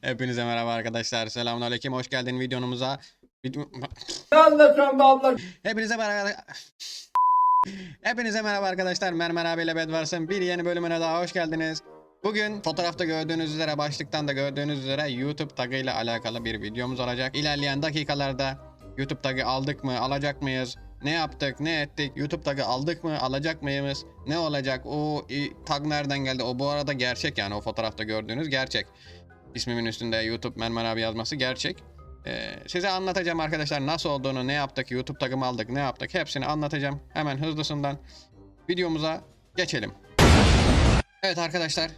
Hepinize merhaba arkadaşlar. Selamünaleyküm. Hoş geldin videomuza. Be abla? Hepinize merhaba. Hepinize merhaba arkadaşlar. Mermer abiyle Bedvars'ın bir yeni bölümüne daha hoş geldiniz. Bugün fotoğrafta gördüğünüz üzere başlıktan da gördüğünüz üzere YouTube tagı ile alakalı bir videomuz olacak. İlerleyen dakikalarda YouTube tagı aldık mı, alacak mıyız? Ne yaptık, ne ettik? YouTube tagı aldık mı, alacak mıyız? Ne olacak? O tag nereden geldi? O bu arada gerçek yani o fotoğrafta gördüğünüz gerçek. İsmimin üstünde YouTube Mermer abi yazması gerçek. Ee, size anlatacağım arkadaşlar nasıl olduğunu, ne yaptık, YouTube tagımı aldık, ne yaptık hepsini anlatacağım. Hemen hızlısından videomuza geçelim. Evet arkadaşlar.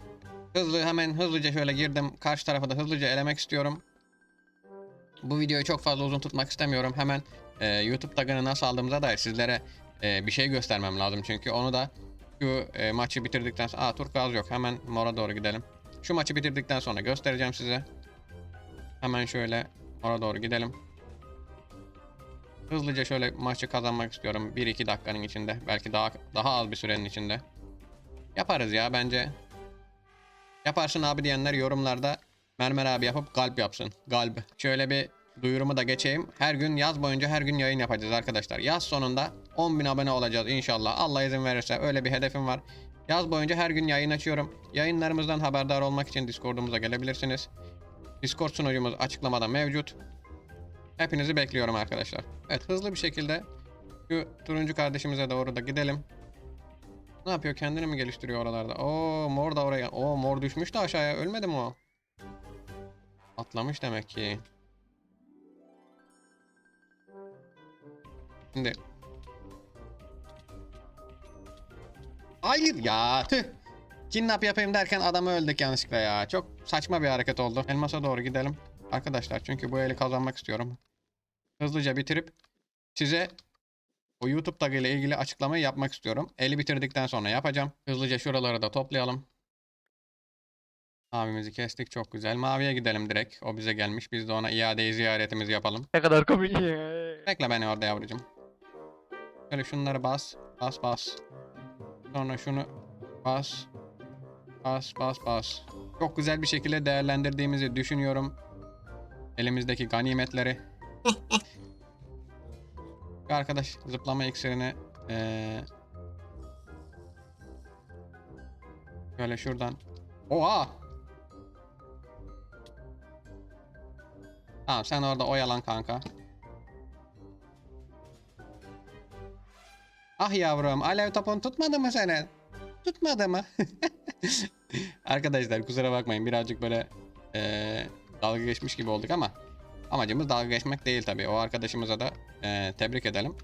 Hızlı hemen hızlıca şöyle girdim. Karşı tarafı da hızlıca elemek istiyorum. Bu videoyu çok fazla uzun tutmak istemiyorum. Hemen e, YouTube tagını nasıl aldığımıza dair sizlere e, bir şey göstermem lazım. Çünkü onu da şu e, maçı bitirdikten sonra... Aa turkuaz yok. Hemen mora doğru gidelim. Şu maçı bitirdikten sonra göstereceğim size. Hemen şöyle mora doğru gidelim. Hızlıca şöyle maçı kazanmak istiyorum. 1-2 dakikanın içinde. Belki daha daha az bir sürenin içinde. Yaparız ya bence. Yaparsın abi diyenler yorumlarda Mermer abi yapıp galp yapsın. Galp. Şöyle bir duyurumu da geçeyim. Her gün yaz boyunca her gün yayın yapacağız arkadaşlar. Yaz sonunda 10.000 abone olacağız inşallah. Allah izin verirse öyle bir hedefim var. Yaz boyunca her gün yayın açıyorum. Yayınlarımızdan haberdar olmak için Discord'umuza gelebilirsiniz. Discord sunucumuz açıklamada mevcut. Hepinizi bekliyorum arkadaşlar. Evet hızlı bir şekilde şu turuncu kardeşimize doğru da gidelim. Ne yapıyor? Kendini mi geliştiriyor oralarda? Oo mor da oraya. Oo mor düşmüş de aşağıya. Ölmedi mi o? Atlamış demek ki. Şimdi. Hayır ya. Tüh. Kidnap yapayım derken adamı öldük yanlışlıkla ya. Çok saçma bir hareket oldu. Elmas'a doğru gidelim. Arkadaşlar çünkü bu eli kazanmak istiyorum. Hızlıca bitirip size o YouTube tag ile ilgili açıklamayı yapmak istiyorum. Eli bitirdikten sonra yapacağım. Hızlıca şuraları da toplayalım. Mavimizi kestik çok güzel. Maviye gidelim direkt. O bize gelmiş. Biz de ona iade ziyaretimizi yapalım. Ne kadar komik. Bekle beni orada yavrucuğum. Şöyle şunları bas. Bas bas. Sonra şunu bas. Bas bas bas. Çok güzel bir şekilde değerlendirdiğimizi düşünüyorum. Elimizdeki ganimetleri. Arkadaş zıplama iksirini eee şöyle şuradan. Oha! Tamam sen orada oyalan kanka. Ah yavrum alev topun tutmadı mı senin? Tutmadı mı? Arkadaşlar kusura bakmayın birazcık böyle eee, dalga geçmiş gibi olduk ama amacımız dalga geçmek değil tabii. O arkadaşımıza da eee, tebrik edelim.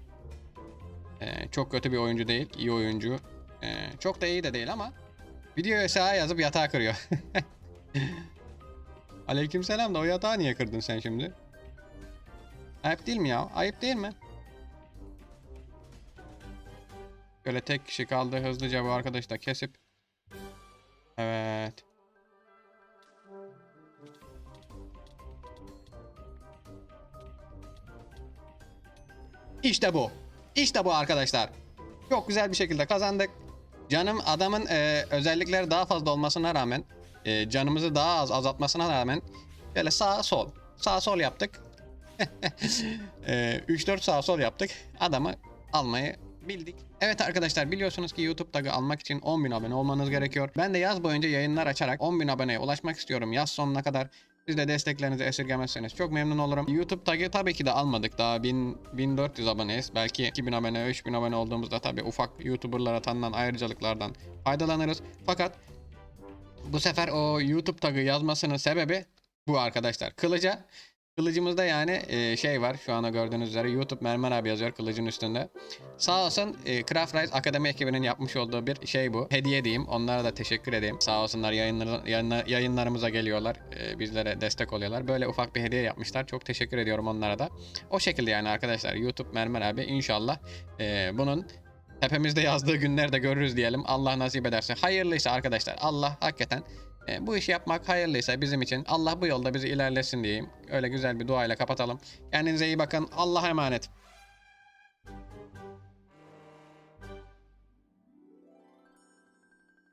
Eee, çok kötü bir oyuncu değil, iyi oyuncu. Eee, çok da iyi de değil ama videoya sağa yazıp yatağı kırıyor. Aleykümselam da o yatağı niye kırdın sen şimdi? Ayıp değil mi ya? Ayıp değil mi? Böyle tek kişi kaldı. Hızlıca bu arkadaşı da kesip. Evet. İşte bu. İşte bu arkadaşlar. Çok güzel bir şekilde kazandık. Canım adamın e, özellikleri daha fazla olmasına rağmen e, canımızı daha az azaltmasına rağmen böyle sağ sol sağ sol yaptık. e, 3-4 sağ sol yaptık. Adamı almayı bildik. Evet arkadaşlar biliyorsunuz ki YouTube tagı almak için 10.000 abone olmanız gerekiyor. Ben de yaz boyunca yayınlar açarak 10.000 aboneye ulaşmak istiyorum yaz sonuna kadar. Siz de desteklerinizi esirgemezseniz çok memnun olurum. YouTube tagı tabii ki de almadık. Daha 1000, 1400 aboneyiz. Belki 2000 abone, 3000 abone olduğumuzda tabii ufak YouTuber'lara tanınan ayrıcalıklardan faydalanırız. Fakat bu sefer o YouTube tagı yazmasının sebebi bu arkadaşlar. Kılıca Kılıcımızda yani e, şey var şu anda gördüğünüz üzere YouTube Mermer abi yazıyor kılıcın üstünde. Sağ olsun e, Craft Rise Akademi ekibinin yapmış olduğu bir şey bu. Hediye diyeyim. Onlara da teşekkür edeyim. Sağ olsunlar yayınlar, yayınlar, yayınlarımıza geliyorlar. e, bizlere destek oluyorlar. Böyle ufak bir hediye yapmışlar. Çok teşekkür ediyorum onlara da. O şekilde yani arkadaşlar YouTube Mermer abi inşallah e, bunun tepemizde yazdığı günlerde görürüz diyelim. Allah nasip ederse. Hayırlıysa arkadaşlar Allah hakikaten e, bu işi yapmak hayırlıysa bizim için Allah bu yolda bizi ilerlesin diyeyim. Öyle güzel bir duayla kapatalım. Kendinize iyi bakın. Allah'a emanet.